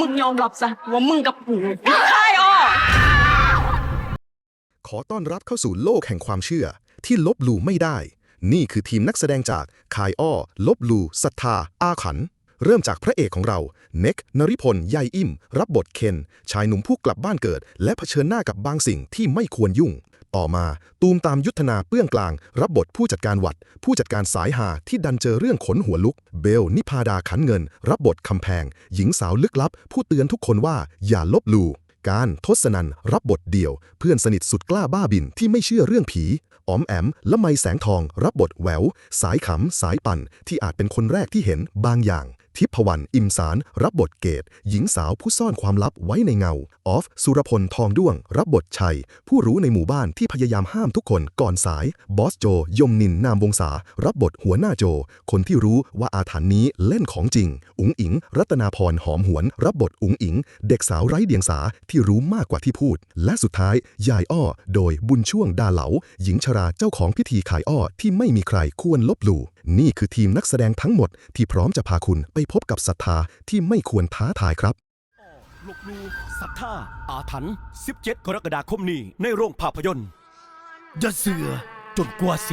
มึงยอมรับซะว่ามึงกับกูใช่อ้อขอต้อนรับเข้าสู่โลกแห่งความเชื่อ ที่ลบหลู่ไม่ได้ นี่คือทีมนักแสดงจากคายอ้อ ลบหลู่ศรัทธา อาขัน เริ่มจากพระเอกของเรา เน็ก นริพลยายอิ่ม รับบทเคน ชายหนุ่มผู้กลับบ้านเกิด และเผชิญหน้ากับบางสิ่งที่ไม่ควรยุ่ง ต่อมาตูมตามยุทธนาเปื้องกลาง รับบทผู้จัดการวัด ผู้จัดการสายหาที่ดันเจอเรื่องขนหัวลุก เบล นิพาดาขันเงิน รับบทคำแพง หญิงสาวลึกลับ ผู้เตือนทุกคนว่าอย่าลบหลู่การทศนันรับบทเดี่ยว เพื่อนสนิทสุดกล้าบ้าบินที่ไม่เชื่อเรื่องผีอ๋อมแอมและไมแสงทอง รับบทแหวว สายขำสายปั่นที่อาจเป็นคนแรกที่เห็นบางอย่าง ทิพวรรณอิมสาร รับบทเกต หญิงสาวผู้ซ่อนความลับไว้ในเงา ออฟ สุรพลทองด้วง รับบทชัย ผู้รู้ในหมู่บ้านที่พยายามห้ามทุกคนก่อนสาย บอสโจ ยมนินนามวงศา รับบทหัวหน้าโจ คนที่รู้ว่าอาถรรพ์นี้เล่นของจริง อุ๋งอิง รัตนาพรหอมหวน รับบทอุ๋งอิง เด็กสาวไร้เดียงสาที่รู้มากกว่าที่พูด และสุดท้ายยายอ้อ โดยบุญช่วงดาเหลา หญิงชราเจ้าของพิธีขายอ้อที่ไม่มีใครควรลบหลู่ นี่คือทีมนักแสดงทั้งหมดที่พร้อมจะพาคุณไปพบกับศรัทธาที่ไม่ควรท้าทายครับลบลูศรัทธาอาถรรพ์17 กรกฎาคมนี้ในโรงภาพยนตร์อย่าเสือจนกว่าสิ